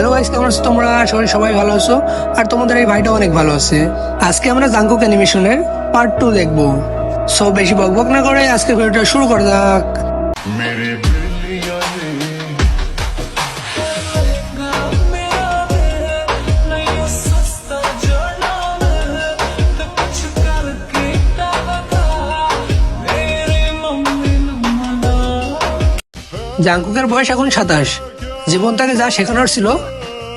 Hello guys কেমন আছো তোমরা? সবাই সবাই ভালো আছো। আর তোমাদের এই ভাইটা অনেক ভালো আছে। আজকে আমরা জাঙ্কুক অ্যানিমেশনের পার্ট টু দেখব। সো বেশি বকবক না করে আজকে ভিডিওটা শুরু করা যাক। জাঙ্কুকের বয়স এখন সাতাশ। জীবন তাকে যা শেখানোর ছিল,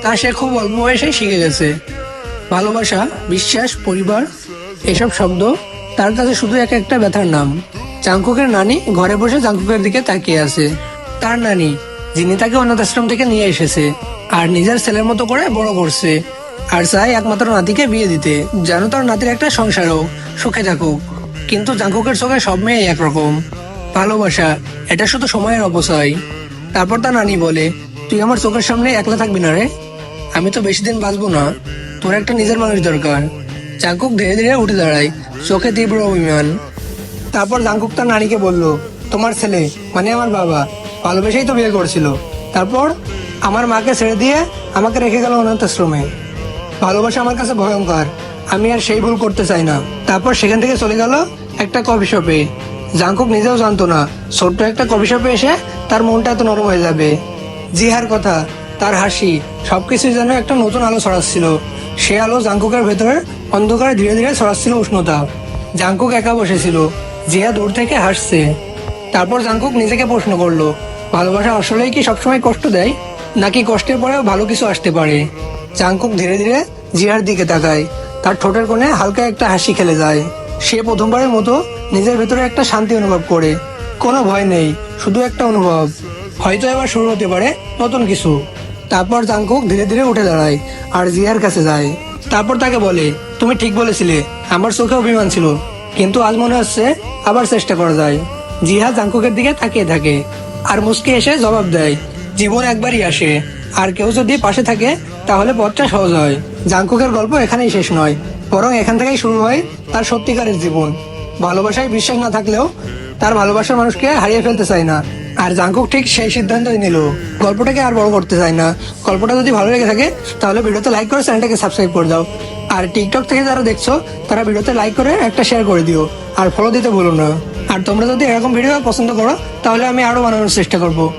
তা সে খুব অল্প বয়সে শিখে গেছে। ভালোবাসা, বিশ্বাস, পরিবার, এসব শব্দ, তার কাছে শুধু এক একটা ব্যথার নাম। জাঙ্কুকের নানি ঘরে বসে জাঙ্কুকের দিকে তাকিয়ে আছে। তার নানি, যিনি তাকে অনাথ আশ্রম থেকে নিয়ে এসেছে, আর নিজের ছেলের মতো করে বড় করছে, আর চাই একমাত্র নাতিকে বিয়ে দিতে, যেন তার নাতির একটা সংসার হোক সুখে থাকুক। কিন্তু জাঙ্কুকের চোখে সব মেয়ে একরকম। ভালোবাসা, এটা শুধু সময়ের অপচয়। তারপর তার নানি বলে তুই আমার চোখের সামনে একলা থাকবি না রে? আমি তো বেশি দিন বাঁচবো না। তোর একটা নিজের মানুষ দরকার। জাঙ্কুক ধীরে ধীরে উঠে দাঁড়ায়। চোখে তীব্র অভিমান। তারপর জাঙ্কুক তার নারীকে বলল, তোমার ছেলে মানে আমার বাবা, ভালোবেসেই তো বিয়ে করছিল। তারপর আমার মাকে ছেড়ে দিয়ে আমাকে রেখে গেল অনাথ আশ্রমে ভালোবাসা আমার কাছে ভয়ঙ্কর। আমি আর সেই ভুল করতে চাই না। তারপর সেখান থেকে চলে গেল একটা কফি শপে। জাঙ্কুক নিজেও জানতো না, ছোট্ট একটা কফি শপে এসে তার মনটা এত নরম হয়ে যাবে। জিহার কথা, তার হাসি, সবকিছু যেন একটা নতুন আলো ছড়াচ্ছিল। সে আলো জাঙ্কুকের ভেতরে অন্ধকারে ধীরে ধীরে ছড়াচ্ছিল উষ্ণতা। জাঙ্কুক একা বসেছিল, জিহা দূর থেকে হাসছে। তারপর জাঙ্কুক নিজেকে প্রশ্ন করল, ভালোবাসা আসলেই কি সবসময় কষ্ট দেয়? নাকি কষ্টের পরেও ভালো কিছু আসতে পারে? জাঙ্কুক ধীরে ধীরে জিয়ার দিকে তাকায়। তার ঠোঁটের কোণে হালকা একটা হাসি খেলে যায়। সে প্রথমবারের মতো নিজের ভেতরে একটা শান্তি অনুভব করে। কোনো ভয় নেই, শুধু একটা অনুভব। হয়তো এবার শুরু হতে পারে নতুন কিছু। তারপর জাংকুক ধীরে ধীরে উঠে দাঁড়ায় আর জিয়ার কাছে যায়। তারপর তাকে বলে, তুমি ঠিক বলেছিলে, আমার চোখে অভিমান ছিল, কিন্তু আজ মনে হচ্ছে আবার চেষ্টা করা যায়। জিহা জাংকুকের দিকে তাকিয়ে থাকে আর মুসকে এসে জবাব দেয়, জীবন একবারই আসে, আর কেউ যদি পাশে থাকে, তাহলে পথটা সহজ হয়। জাংকুকের গল্প এখানেই শেষ নয়, বরং এখান থেকেই শুরু হয় তার সত্যিকারের জীবন। ভালোবাসায় বিশ্বাস না থাকলেও তার ভালোবাসার মানুষকে হারিয়ে ফেলতে চায় না। আর জাঙ্কুক ঠিক সেই সিদ্ধান্তই নিল। গল্পটাকে আর বড় করতে চাই না। গল্পটা যদি ভালো লেগে থাকে, তাহলে ভিডিওতে লাইক করে চ্যানেলটাকে সাবস্ক্রাইব করে দাও। আর টিকটক থেকে যারা দেখছ, তারা ভিডিওতে লাইক করে একটা শেয়ার করে দিও। আর ফলো দিতে ভুলো না। আর তোমরা যদি এরকম ভিডিও পছন্দ করো, তাহলে আমি আরও বানানোর চেষ্টা করব।